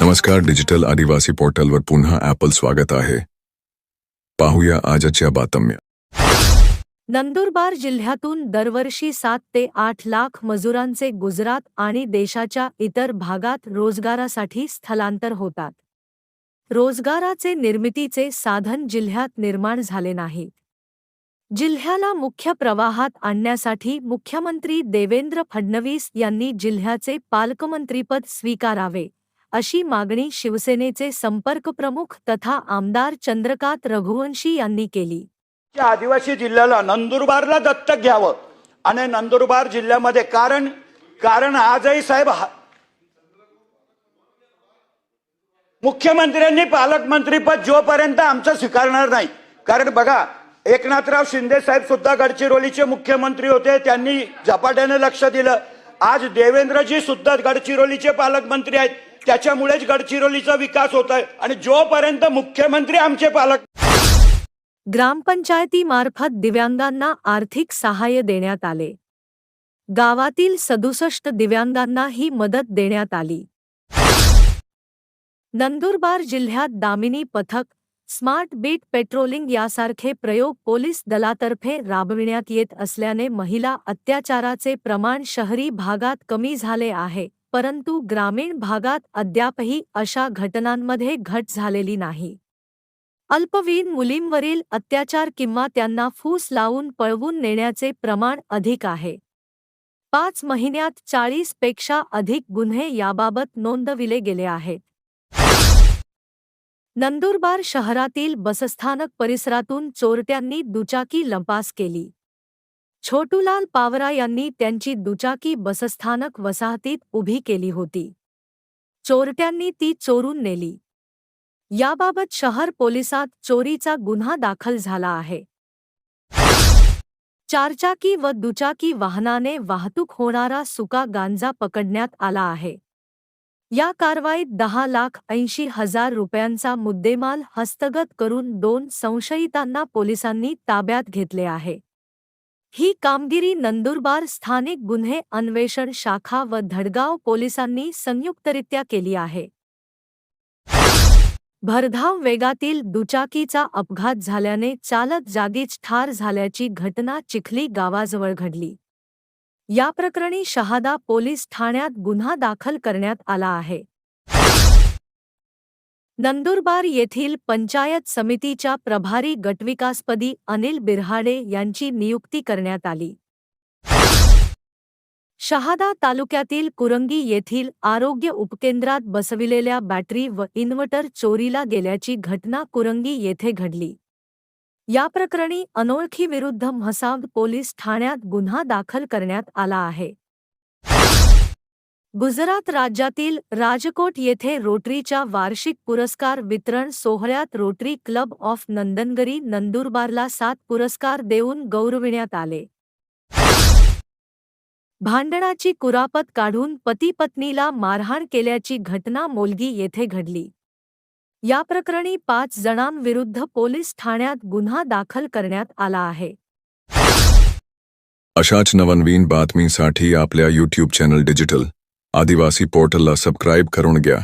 नमस्कार डिजिटल आदिवासी पोर्टलवर पुन्हा ॲपल स्वागत आहे. पाहूया आजच्या बातम्या. नंदुरबार जिल्ह्यातून दरवर्षी सात ते आठ लाख मजुरांचे गुजरात आणि देशाच्या इतर भागात रोजगारासाठी स्थलांतर होतात. रोजगाराचे निर्मितीचे साधन जिल्ह्यात निर्माण झाले नाही जिल्ह्याला मुख्य प्रवाहात आणण्यासाठी मुख्यमंत्री देवेंद्र फडणवीस यांनी जिल्ह्याचे पालकमंत्रीपद स्वीकारावे अशी मागणी शिवसेनेचे संपर्कप्रमुख तथा आमदार चंद्रकांत रघुवंशी यांनी केली. आदिवासी जिल्ह्याला नंदुरबारला दत्तक घ्यावं आणि नंदुरबार जिल्ह्यामध्ये कारण कारण आजही साहेब हा- मुख्यमंत्र्यांनी पालकमंत्रीपद जोपर्यंत आमचं स्वीकारणार नाही. कारण बघा एकनाथराव शिंदे साहेब सुद्धा गडचिरोलीचे मुख्यमंत्री होते त्यांनी झपाट्याने लक्ष दिलं. आज देवेंद्रजी सुद्धा गडचिरोलीचे पालकमंत्री आहेत. त्याच्यामुळेच गडचिरोलीचा विकास होत आहे आणि जोपर्यंत मुख्यमंत्री आमचे पालक ग्रामपंचायतीमार्फत दिव्यांगांना आर्थिक सहाय्य देण्यात आले. गावातील सदुसष्ट दिव्यांगांना ही मदत देण्यात आली. नंदुरबार जिल्ह्यात दामिनी पथक स्मार्ट बीट पेट्रोलिंग यासारखे प्रयोग पोलीस दलातर्फे राबविण्यात येत असल्याने महिला अत्याचाराचे प्रमाण शहरी भागात कमी झाले आहे परंतु ग्रामीण भागात अद्यापही अशा घटनांमध्ये घट झालेली नाही. अल्पवयीन मुलींवरील अत्याचार किंवा त्यांना फूस लावून पळवून नेण्याचे प्रमाण अधिक आहे. पाच महिन्यात चाळीसपेक्षा अधिक गुन्हे याबाबत नोंदविले गेले आहेत. नंदुरबार शहरातील बसस्थानक परिसरातून चोरट्यांनी दुचाकी लंपास केली. छोटूलाल पावरा यांनी त्यांची दुचाकी बसस्थानक वसाहतीत उभी केली होती. चोरट्यांनी ती चोरून नेली. याबाबत शहर पोलिसात चोरीचा गुन्हा दाखल झाला आहे. चारचाकी व दुचाकी वाहनाने वाहतूक होणारा सुका गांजा पकडण्यात आला आहे. या कारवाईत दहा लाख ऐंशी हजार रुपयांचा मुद्देमाल हस्तगत करून दोन संशयितांना पोलिसांनी ताब्यात घेतले आहे. ही कामगिरी नंदुरबार स्थानिक गुन्हे अन्वेषण शाखा व धडगाव पोलिसांनी संयुक्तरित्या केली आहे. भरधाव वेगातील दुचाकीचा अपघात झाल्याने चालक जागीच ठार झाल्याची घटना चिखली गावाजवळ घडली. या प्रकरणी शहादा पोलीस ठाण्यात गुन्हा दाखल करण्यात आला आहे. नंदुरबार येथील पंचायत समितीच्या प्रभारी गटविकासपदी अनिल बिरहाडे यांची नियुक्ती करण्यात आली. शहादा तालुक्यातील कुरंगी येथील आरोग्य उपकेंद्रात बसविलेल्या बॅटरी व इन्व्हर्टर चोरीला गेल्याची घटना कुरंगी येथे घडली. या प्रकरणी अनोळखीविरुद्ध म्हसाव पोलीस ठाण्यात गुन्हा दाखल करण्यात आला आहे. गुजरात राज्यातील राजकोट येथे रोटरीच्या वार्षिक पुरस्कार वितरण सोहळ्यात रोटरी क्लब ऑफ नंदनगरी नंदुरबारला सात पुरस्कार देऊन गौरविण्यात आले. भांडणाची कुरापत काढून पती पत्नीला मारहाण केल्याची घटना मोलगी येथे घडली. या प्रकरणी पाच जणांविरुद्ध पोलीस ठाण्यात गुन्हा दाखल करण्यात आला आहे. अशाच नवनवीन बातमीसाठी आपल्या यूट्यूब चॅनल डिजिटल आदिवासी पोर्टलला सबस्क्राईब करून घ्या.